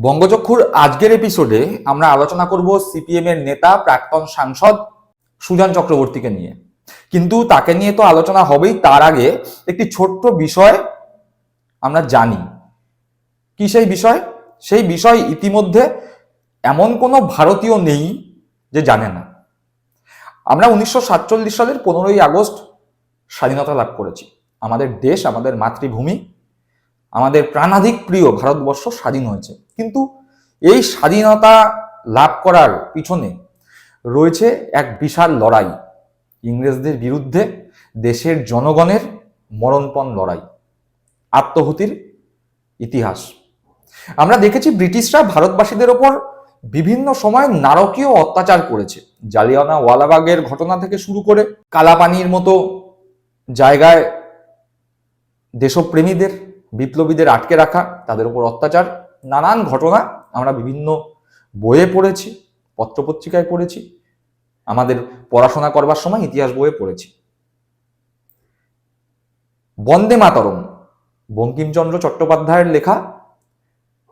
বঙ্গচক্ষুর আজকের এপিসোডে আমরা আলোচনা করব সিপিএম এর নেতা, প্রাক্তন সাংসদ সুজন চক্রবর্তীকে নিয়ে। কিন্তু তাকে নিয়ে তো আলোচনা হবেই, তার আগে একটি ছোট্ট বিষয় আমরা জানি। কি সেই বিষয়? সেই বিষয় ইতিমধ্যে এমন কোনো ভারতীয় নেই যে জানে না। আমরা উনিশশো সাতচল্লিশ সালের পনেরোই আগস্ট স্বাধীনতা লাভ করেছি। আমাদের দেশ, আমাদের মাতৃভূমি আমাদের প্রাণাধিক প্রিয় ভারতবর্ষ স্বাধীন হয়েছে। কিন্তু এই স্বাধীনতা লাভ করার পিছনে রয়েছে এক বিশাল লড়াই। ইংরেজদের বিরুদ্ধে দেশের জনগণের মরণপণ লড়াই। আত্মহুতির ইতিহাস। আমরা দেখেছি ব্রিটিশরা ভারতবাসীদের ওপর বিভিন্ন সময় নারকীয় অত্যাচার করেছে। জালিয়ানা ওয়ালাবাগের ঘটনা থেকে শুরু করে কালাপানির মতো জায়গায় দেশপ্রেমীদের বিপ্লবীদের আটকে রাখা, তাদের উপর অত্যাচার, নানান ঘটনা আমরা বিভিন্ন বইয়ে পড়েছি, পত্রপত্রিকায় পড়েছি, আমাদের পড়াশোনা করবার সময় ইতিহাস বইয়ে পড়েছি। বন্দে মাতরম, বঙ্কিমচন্দ্র চট্টোপাধ্যায়ের লেখা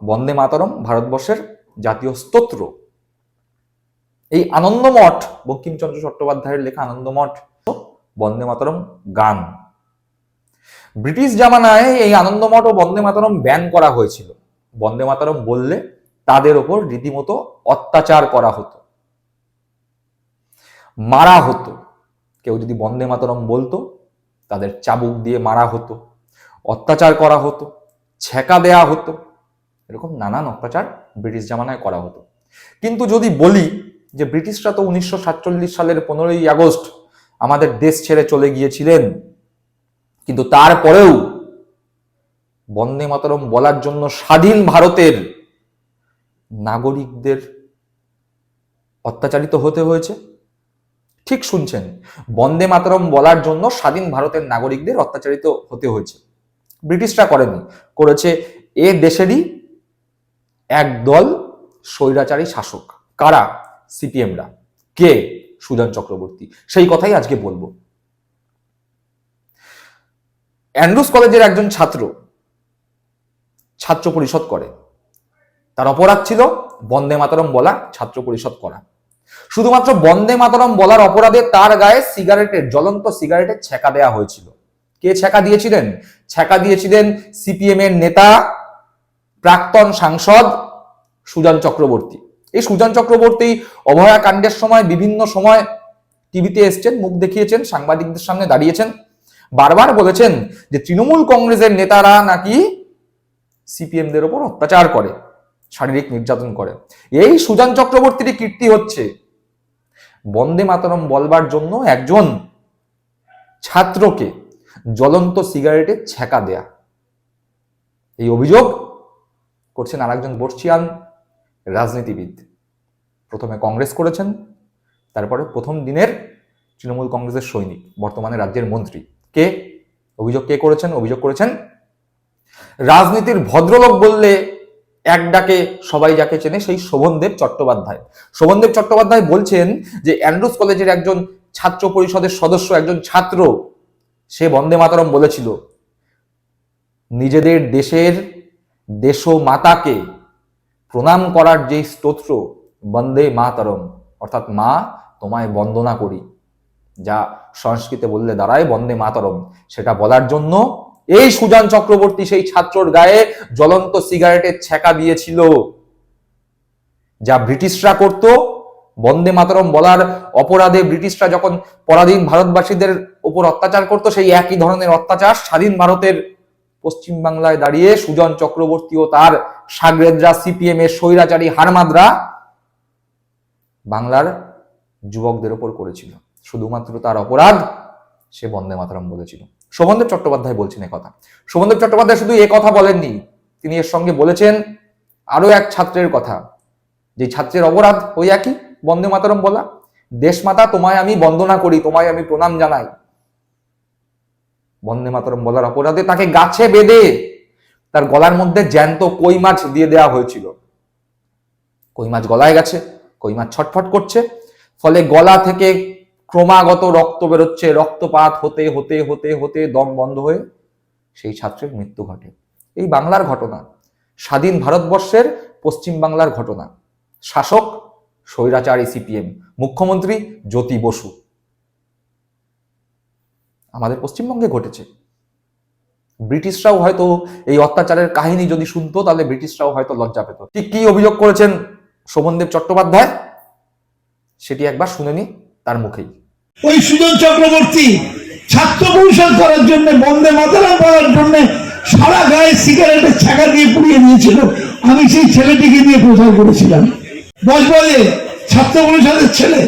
বন্দে মাতরম ভারতবর্ষের জাতীয় স্তোত্র। এই আনন্দমঠ, বঙ্কিমচন্দ্র চট্টোপাধ্যায়ের লেখা আনন্দমঠ বন্দে মাতরম গান। ব্রিটিশ জামানায় এই আনন্দমঠ ও বন্দে মাতরম ব্যান করা হয়েছিল। বন্দে মাতরম বললে তাদের ওপর রীতিমতো অত্যাচার করা হতো। মারা হতো। কেউ যদি বন্দে মাতরম বলতো, তাদের চাবুক দিয়ে মারা হতো, অত্যাচার করা হতো ছেঁকা দেয়া হতো, এরকম নানান অত্যাচার ব্রিটিশ জামানায় করা হতো। কিন্তু যদি বলি যে ব্রিটিশরা তো উনিশশো সাতচল্লিশ সালের পনেরোই আগস্ট আমাদের দেশ ছেড়ে চলে গিয়েছিলেন কিন্তু তারপরেও বন্দে মাতরম বলার জন্য স্বাধীন ভারতের নাগরিকদের অত্যাচারিত হতে হয়েছে। ঠিক শুনছেন, বন্দে মাতরম বলার জন্য স্বাধীন ভারতের নাগরিকদের অত্যাচারিত হতে হয়েছে। ব্রিটিশরা করেনি, করেছে এ দেশেরই একদল স্বৈরাচারী শাসক। কারা? সিপিএমরা। কে? সুজন চক্রবর্তী। সেই কথাই আজকে বলব। অ্যান্ড্রুস কলেজের একজন ছাত্র ছাত্র পরিষদ করে। তার অপরাধ ছিল বন্দে মাতরম বলা, ছাত্র পরিষদ করা। শুধুমাত্র বন্দে মাতরম বলার অপরাধে তার গায়ে সিগারেটের, জ্বলন্ত সিগারেটের ছেঁকা দেয়া হয়েছিল। কে ছেঁকা দিয়েছিলেন? ছেঁকা দিয়েছিলেন সিপিএম এর নেতা, প্রাক্তন সাংসদ সুজন চক্রবর্তী। এই সুজন চক্রবর্তী অভয়া কাণ্ডের সময়, বিভিন্ন সময় টিভিতে এসছেন, মুখ দেখিয়েছেন, সাংবাদিকদের সামনে দাঁড়িয়েছেন। বারবার বলেছেন যে তৃণমূল কংগ্রেসের নেতারা নাকি সিপিএমদের ওপর অত্যাচার করে, শারীরিক নির্যাতন করে। এই সুজান চক্রবর্তীর কীর্তি হচ্ছে, বন্দে মাতরম বলবার জন্য একজন ছাত্রকে জ্বলন্ত সিগারেটে ছেঁকা দেয়া। এই অভিযোগ করছেন আরেকজন বর্ষিয়ান রাজনীতিবিদ। প্রথমে কংগ্রেস করেছেন, তারপরে প্রথম দিনের তৃণমূল কংগ্রেসের সৈনিক, বর্তমানে রাজ্যের মন্ত্রী। কে? অভিযোগ কে করেছেন? অভিযোগ করেছেন রাজনীতির ভদ্রলোক বললে এক ডাকে সবাই যাকে চেনে সেই শোভনদেব চট্টোপাধ্যায়। শোভনদেব চট্টোপাধ্যায় বলছেন যে অ্যান্ড্রুস কলেজের একজন ছাত্র পরিষদের সদস্য, একজন ছাত্র, সে বন্দে মাতরম বলেছিল, নিজেদের দেশের দেশ মাতাকে প্রণাম করার যে স্তোত্র, বন্দে মাতরম, অর্থাৎ মা, তোমায় বন্দনা করি। যা সংস্কৃতে বললে দাঁড়ায়, বন্দে মাতরম সেটা বলার জন্য এই সুজান চক্রবর্তী সেই ছাত্রর গায়ে জ্বলন্ত সিগারেটের ছেঁকা দিয়েছিল। যা ব্রিটিশরা করত, বন্দে মাতরম বলার অপরাধে ব্রিটিশরা যখন পরাধীন ভারতবাসীদের উপর অত্যাচার করত, সেই একই ধরনের অত্যাচার স্বাধীন ভারতের পশ্চিম বাংলায় দাঁড়িয়ে সুজন চক্রবর্তী ও তার সাগরেদরা, সিপিএম এর স্বৈরাচারী হারমাদরা বাংলার যুবকদের ওপর করেছিল। শুধুমাত্র তার অপরাধ সে বন্দে মাতরম বলেছিল। শোভনদেব চট্টোপাধ্যায় বলছেন কথা। শোভনদেব চট্টোপাধ্যায় শুধু এ কথা বলেননি, তিনি এর সঙ্গে বলেছেন আরও এক ছাত্রের কথা। যে ছাত্রের অপরাধ ওই একই, বন্দে মাতরম বলা। দেশমাতা তোমায় আমি বন্দনা করি, তোমায় আমি প্রণাম জানাই। বন্দে মাতরম বলার অপরাধে তাকে গাছে বেঁধে তার গলার মধ্যে জ্যান্ত কই মাছ দিয়ে দেওয়া হয়েছিল। কই মাছ গলায় গেছে, কই মাছ ছটফট করছে। ফলে গলা থেকে ক্রমাগত রক্ত বেরোচ্ছে, রক্তপাত হতে হতে হতে হতে দম বন্ধ হয়ে সেই ছাত্রের মৃত্যু ঘটে। এই বাংলার ঘটনা, স্বাধীন ভারতবর্ষের পশ্চিম বাংলার ঘটনা। শাসক, স্বৈরাচারী সিপিএম, মুখ্যমন্ত্রী জ্যোতি বসু। আমাদের পশ্চিমবঙ্গে ঘটেছে। ব্রিটিশরাও হয়তো এই অত্যাচারের কাহিনী যদি শুনতো, তাহলে ব্রিটিশরাও হয়তো লজ্জা পেত। ঠিক কি অভিযোগ করেছেন শোভনদেব চট্টোপাধ্যায়? সেটি একবার শুনে নি তার মুখেই। ওই সুজন চক্রবর্তী ছাত্র পরিষদ করার জন্য বন্দে মাতারাম করার জন্য সারা গায়ে সিগারেটের ছাকা দিয়ে পুড়িয়ে দিয়েছিল। আমি সেই ছেলেটিকে দিয়ে প্রচার করেছিলাম বজবজে ছাত্র পরিষদের ছেলে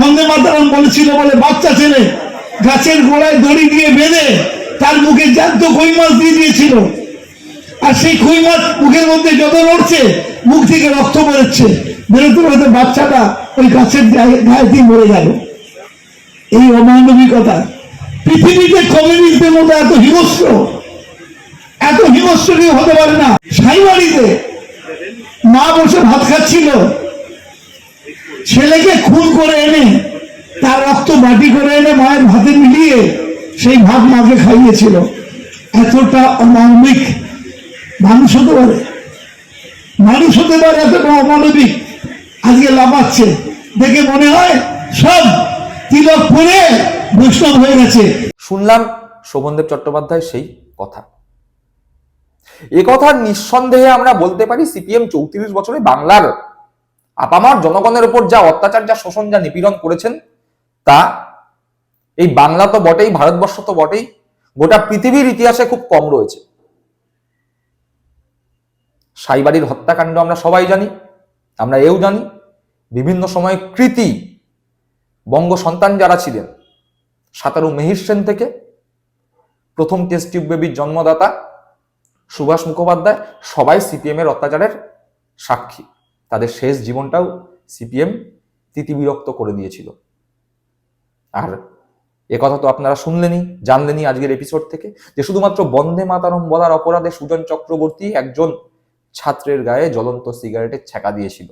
বন্দে মাতারাম বলেছিল বলে, বাচ্চা ছেলে, গাছের গোড়ায় দড়ি দিয়ে বেঁধে তার মুখে জ্যান্ত কই মাছ দিয়ে দিয়েছিল। আর সেই কই মাছ মুখের মধ্যে যত নড়ছে, মুখ থেকে রক্ত বেরোচ্ছে। বেরোতে বেরোতে বাচ্চাটা ওই গাছের গায়ে দিয়ে মরে গেল। এই অমানবিকতা, পৃথিবীতে কমিউনিস্টদের মধ্যে এত হিংস্র এত হিংস্র কেউ হতে পারে না। সাইবাড়িতে মা বসে ভাত খাচ্ছিল, ছেলেকে খুন করে এনে, তার রক্ত বাটি করে এনে মায়ের ভাতে মিলিয়ে সেই ভাত মাকে খাইয়েছিল। এতটা অমানবিক মানুষ হতে পারে? মানুষ হতে পারে এতটা অমানবিক? আজকে লাফাচ্ছে। দেখে মনে হয় সব তিলক পরে বৈষ্ণব হয়ে গেছে। শুনলাম শোভনদেব চট্টোপাধ্যায় সেই কথা। এ কথা নিঃসন্দেহে আমরা বলতে পারি সিপিএম চৌত্রিশ বছরে বাংলার আপামার জনগণের উপর যা অত্যাচার, যা শোষণ, যা নিপীড়ন করেছেন, তা এই বাংলা তো বটেই, ভারতবর্ষ তো বটেই, গোটা পৃথিবীর ইতিহাসে খুব কম রয়েছে। সাইবাড়ির হত্যাকাণ্ড আমরা সবাই জানি, আমরা এও জানি, বিভিন্ন সময় কৃতি বঙ্গ সন্তান যারা ছিলেন, সাঁতারু মেহির সেন থেকে প্রথম টেস্ট টিউব বেবির জন্মদাতা সুভাষ মুখোপাধ্যায় সবাই সিপিএম এর অত্যাচারের সাক্ষী। তাদের শেষ জীবনটাও সিপিএম তিতিবিরক্ত করে দিয়েছিল। আর কথা তো আপনারা শুনলেনই, জানলেনই আজকের এপিসোড থেকে যে শুধুমাত্র বন্দে মাতারম বলার অপরাধে সুজন চক্রবর্তী একজন ছাত্রের গায়ে জ্বলন্ত সিগারেটের ছ্যাঁকা দিয়েছিল।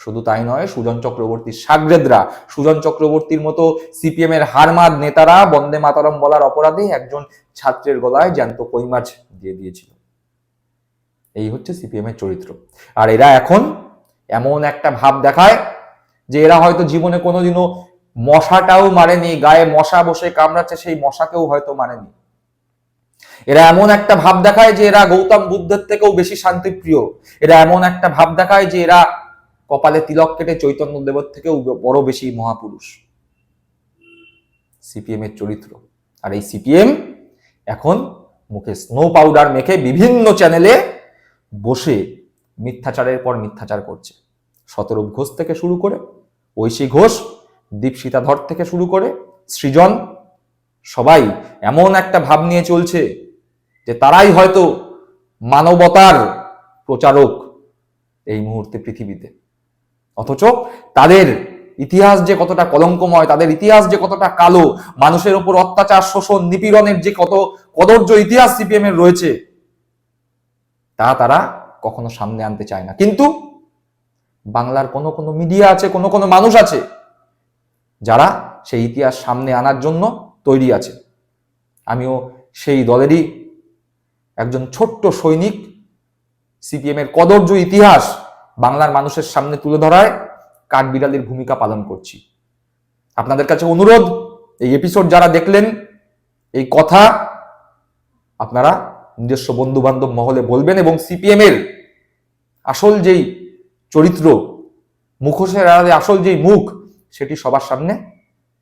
শুধু তাই নয়, সুজন চক্রবর্তীর সাগরেদরা, সুজন চক্রবর্তীর মতো সিপিএম এর হারমাদ নেতারা বন্দে মাতারম বলার অপরাধে একজন ছাত্রের গলায় জ্যান্ত কই মাছ দিয়ে দিয়েছিল। এই হচ্ছে সিপিএম এর চরিত্র। আর এরা এখন এমন একটা ভাব দেখায় যে এরা হয়তো জীবনে কোনোদিনও মশাটাও মারেনি, গায়ে মশা বসে কামড়াচ্ছে, সেই মশাকেও হয়তো মারেনি। এরা এমন একটা ভাব দেখায় যে এরা গৌতম বুদ্ধের থেকেও বেশি শান্তিপ্রিয়। এরা এমন একটা ভাব দেখায় যে এরা কপালে তিলক কেটে চৈতন্য দেবর থেকেও বড় বেশি মহাপুরুষ। সিপিএম এর চরিত্র। আর এই সিপিএম এখন মুখে স্নো পাউডার মেখে বিভিন্ন চ্যানেলে বসে মিথ্যাচারের পর মিথ্যাচার করছে। শতরূপ ঘোষ থেকে শুরু করে ঐশী ঘোষ দীপশিতা ধর থেকে শুরু করে সৃজন, সবাই এমন একটা ভাব নিয়ে চলছে যে তারাই হয়তো মানবতার প্রচারক এই মুহূর্তে পৃথিবীতে। অথচ তাদের ইতিহাস যে কতটা কলঙ্কময়, তাদের ইতিহাস যে কতটা কালো, মানুষের উপর অত্যাচার, শোষণ, নিপীড়নের যে কত কদর্য ইতিহাস সিপিএম এর রয়েছে, তা তারা কখনো সামনে আনতে চায় না। কিন্তু বাংলার কোনো কোনো মিডিয়া আছে, কোনো কোনো মানুষ আছে, যারা সেই ইতিহাস সামনে আনার জন্য তৈরি আছে। আমিও সেই দলেরই একজন ছোট্ট সৈনিক, সিপিএম এর কদর্য ইতিহাস বাংলার মানুষের সামনে তুলে ধরায় কাঠবিড়ালির ভূমিকা পালন করছি। আপনাদের কাছে অনুরোধ, এই এপিসোড যারা দেখলেন, এই কথা আপনারা নিজস্ব বন্ধু বান্ধব মহলে বলবেন এবং সিপিএম এর আসল যেই চরিত্র, মুখোশের আড়ালে আসল যেই মুখ, সেটি সবার সামনে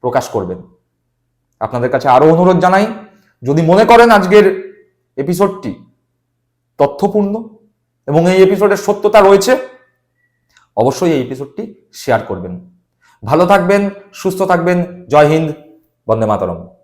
প্রকাশ করবেন। আপনাদের কাছে আরও অনুরোধ জানাই, যদি মনে করেন আজকের এপিসোডটি তথ্যপূর্ণ এবং এই এপিসোডের সত্যতা রয়েছে অবশ্যই এই এপিসোডটি শেয়ার করবেন। ভালো থাকবেন সুস্থ থাকবেন। জয় হিন্দ বন্দে মাতরম।